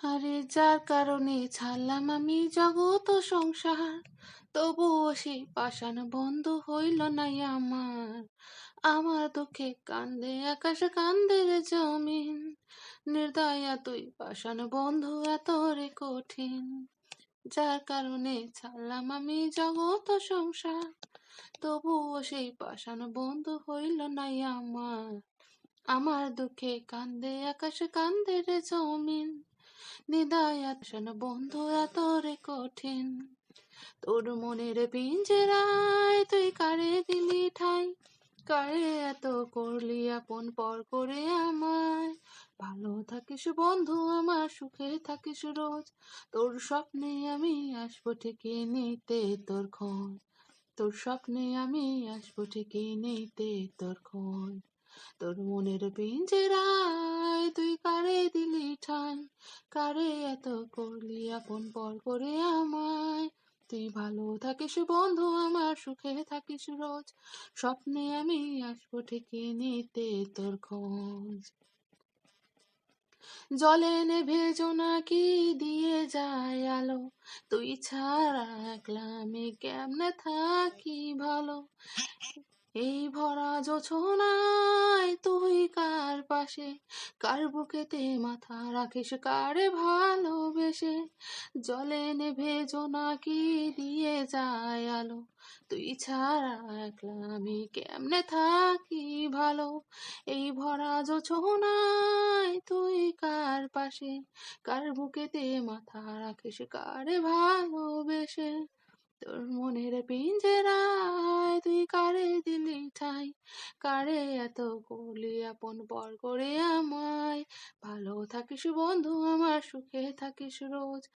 আরে যার কারণে ছাড়লাম আমি জগত সংসার। তবুও সেই পাষাণ বন্ধ হইল নাই আমার। আমার দুঃখে কান্দে, আকাশ কান্দে জমিন। নির্দয়া তুই পাষাণ বন্ধু, এত রে কঠিন। যার কারণে ছাড়লাম আমি জগত সংসার। তবুও সেই পাষাণ বন্ধু হইল নাই আমার। আমার দুঃখে কান্দে, আকাশ কান্দে রে জমিন। নিদয়াত বন্ধু এত রে কঠিন। তোর মনের পিঞ্জেরায় তুই কারে দিলি ঠাই? কারে এত করলি আপন পর করে আমায়? ভালো থাকিস বন্ধু আমার, সুখে থাকিস রোজ। তোর স্বপ্নে আমি আসব ঠিকই নিতে তোর খোঁজ। তোর স্বপ্নে আমি আসব ঠিকই নিতে তোর খোঁজ। তোর মনের পিঞ্জেরায় তুই কারে দিলি ঠাই কারে এত করলি আপন পর করে আমায়? তুই ভালো থাকিস বন্ধু, আমার সুখে থাকিস রোজ। স্বপ্নে আমি আসব ঠিকই নিতে তোর খোঁজ। জলে নেভে জোনাকি দিয়ে যায় আলো? তুই ছাড়া একলা আমি কেমনে থাকি ভালো? এই ভরা জোছনায় তুই কার পাশে? কার বুকেতে মাথা রাখিস? কারে ভালোবেসে? জলে নেভে জোনাকি দিয়ে যায় আলো? তুই ছাড়া একলা আমি কেমনে থাকি ভালো? এই ভরা জোছনায় তুই কার পাশে? কার বুকেতে মাথা রাখিস? কারে ভালোবেসে? তোর মনের পিঞ্জেরায় কারে এত করলি আপন পর করে আমায়? ভালো থাকিস বন্ধু আমার সুখে থাকিস রোজ।